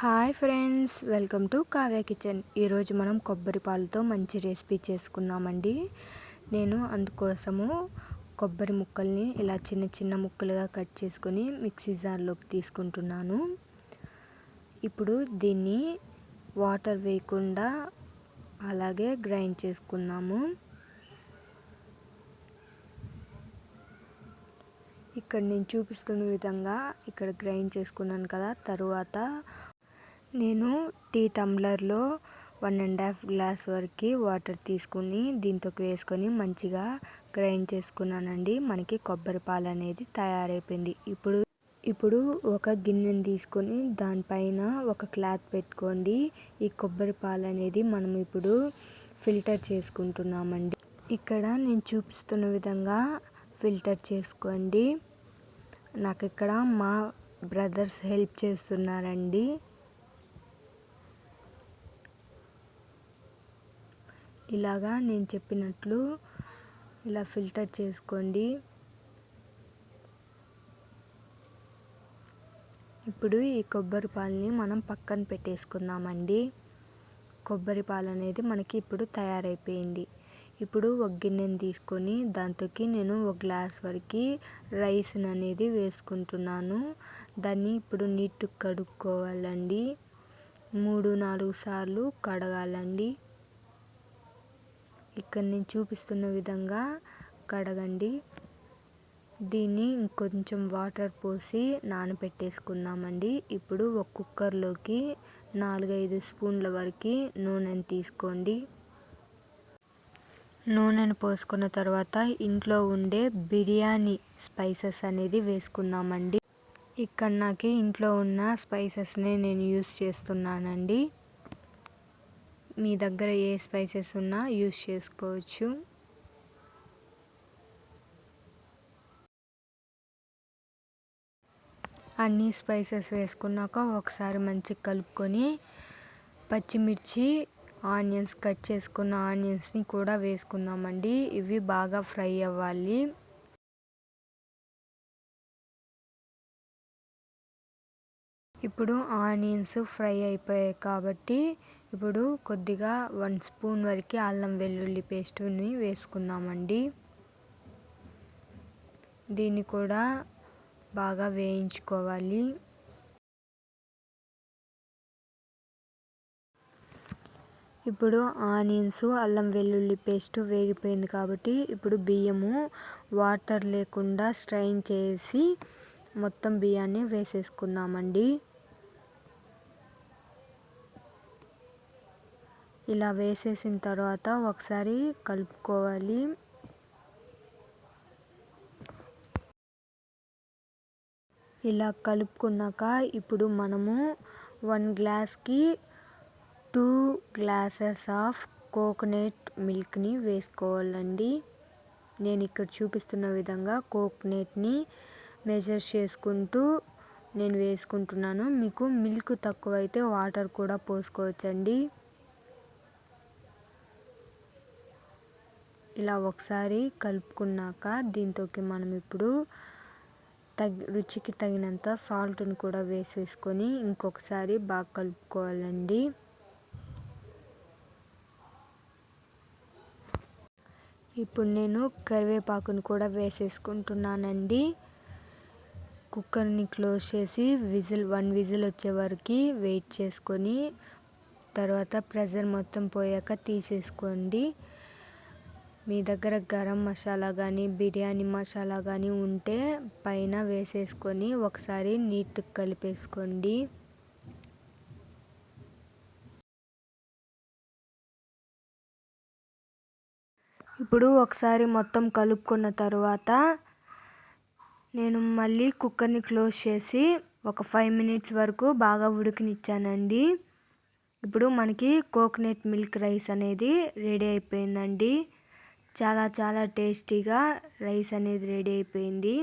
Hi friends welcome to Kavya kitchen ఈరోజు మనం కొబ్బరి పాలతో మంచి రెసిపీ చేసుకున్నామండి నేను అందుకోసము కొబ్బరి ముక్కల్ని ఇలా చిన్న చిన్న ముక్కలుగా కట్ చేసుకొని మిక్సీ జార్లోకి తీసుకుంటున్నాను. ఇప్పుడు దీన్ని వాటర్ వేయకుండా అలాగే గ్రైండ్ చేసుకుందాము. ఇక్కడ నేను చూపిస్తున్న విధంగా ఇక్కడ గ్రైండ్ చేసుకున్నాను కదా తరువాత నేను టీ టంబ్లర్లో వన్ అండ్ హాఫ్ గ్లాస్ వరకు వాటర్ తీసుకుని దీంట్లోకి వేసుకొని మంచిగా గ్రైండ్ చేసుకున్నానండి. మనకి కొబ్బరి పాలు అనేది తయారైపోయింది. ఇప్పుడు ఇప్పుడు ఒక గిన్నెని తీసుకొని దానిపైన ఒక క్లాత్ పెట్టుకోండి. ఈ కొబ్బరి పాలు అనేది మనం ఇప్పుడు ఫిల్టర్ చేసుకుంటున్నామండి. ఇక్కడ నేను చూపిస్తున్న విధంగా ఫిల్టర్ చేసుకోండి. నాకు ఇక్కడ మా బ్రదర్స్ హెల్ప్ చేస్తున్నారండి. ఇలాగా నేను చెప్పినట్లు ఇలా ఫిల్టర్ చేసుకోండి. ఇప్పుడు ఈ కొబ్బరి పాలని మనం పక్కన పెట్టేసుకుందామండి. కొబ్బరి పాలు అనేది మనకి ఇప్పుడు తయారైపోయింది. ఇప్పుడు ఒక గిన్నెని తీసుకొని దాంతోకి నేను ఒక గ్లాస్ వరకు రైస్ అనేది వేసుకుంటున్నాను. దాన్ని ఇప్పుడు నీట్ కడుక్కోవాలండి. మూడు నాలుగు సార్లు కడగాలండి. ఇక్కడ నేను చూపిస్తున్న విధంగా కడగండి. దీన్ని ఇంకొంచెం వాటర్ పోసి నానబెట్టేసుకుందామండి ఇప్పుడు ఒక కుక్కర్లోకి నాలుగైదు స్పూన్ల వరకు నూనెని తీసుకోండి. నూనెను పోసుకున్న తర్వాత ఇంట్లో ఉండే బిర్యానీ స్పైసెస్ అనేది వేసుకుందామండి. ఇక్కడ నాకు ఇంట్లో ఉన్న స్పైసెస్ని నేను యూస్ చేస్తున్నానండి. మీ దగ్గర ఏ స్పైసెస్ ఉన్నా యూస్ చేసుకోవచ్చు. అన్ని స్పైసెస్ వేసుకున్నాక ఒకసారి మంచిగా కలుపుకొని పచ్చిమిర్చి ఆనియన్స్ కట్ చేసుకున్న ఆనియన్స్ని కూడా వేసుకుందామండి. ఇవి బాగా ఫ్రై అవ్వాలి. ఇప్పుడు ఆనియన్స్ ఫ్రై అయిపోయాయి కాబట్టి ఇప్పుడు కొద్దిగా వన్ స్పూన్ వరకు అల్లం వెల్లుల్లి పేస్టుని వేసుకుందామండి. దీన్ని కూడా బాగా వేయించుకోవాలి. ఇప్పుడు ఆనియన్స్ అల్లం వెల్లుల్లి పేస్ట్ వేగిపోయింది కాబట్టి ఇప్పుడు బియ్యము వాటర్ లేకుండా స్ట్రైన్ చేసి మొత్తం బియ్యాన్ని వేసేసుకుందామండి. ఇలా వేసేసిన తర్వాత ఒకసారి కలుపుకోవాలి. ఇలా కలుపుకున్నాక ఇప్పుడు మనము వన్ గ్లాస్కి టూ గ్లాసెస్ ఆఫ్ కోకోనట్ మిల్క్ని వేసుకోవాలండి. నేను ఇక్కడ చూపిస్తున్న విధంగా కోకోనట్ని మెజర్ చేసుకుంటూ నేను వేసుకుంటున్నాను. మీకు మిల్క్ తక్కువైతే వాటర్ కూడా పోసుకోవచ్చండి. ఇలా ఒకసారి కలుపుకున్నాక దీంతోకి మనం ఇప్పుడు తగి రుచికి తగినంత సాల్ట్ని కూడా వేసేసుకొని ఇంకొకసారి బాగా కలుపుకోవాలండి. ఇప్పుడు నేను కరివేపాకుని కూడా వేసేసుకుంటున్నానండి. కుక్కర్ని క్లోజ్ చేసి విజిల్ వన్ విజిల్ వచ్చే వరకు వెయిట్ చేసుకొని తర్వాత ప్రెజర్ మొత్తం పోయాక తీసేసుకోండి. మీ దగ్గర గరం మసాలా కానీ బిర్యానీ మసాలా కానీ ఉంటే పైన వేసేసుకొని ఒకసారి నీట్గా కలిపేసుకోండి. ఇప్పుడు ఒకసారి మొత్తం కలుపుకున్న తర్వాత నేను మళ్ళీ కుక్కర్ని క్లోజ్ చేసి ఒక ఫైవ్ మినిట్స్ వరకు బాగా ఉడికినిచ్చానండి. ఇప్పుడు మనకి కోకోనట్ మిల్క్ రైస్ అనేది రెడీ అయిపోయిందండి. చాలా చాలా టేస్టీగా రైస్ అనేది రెడీ అయిపోయింది.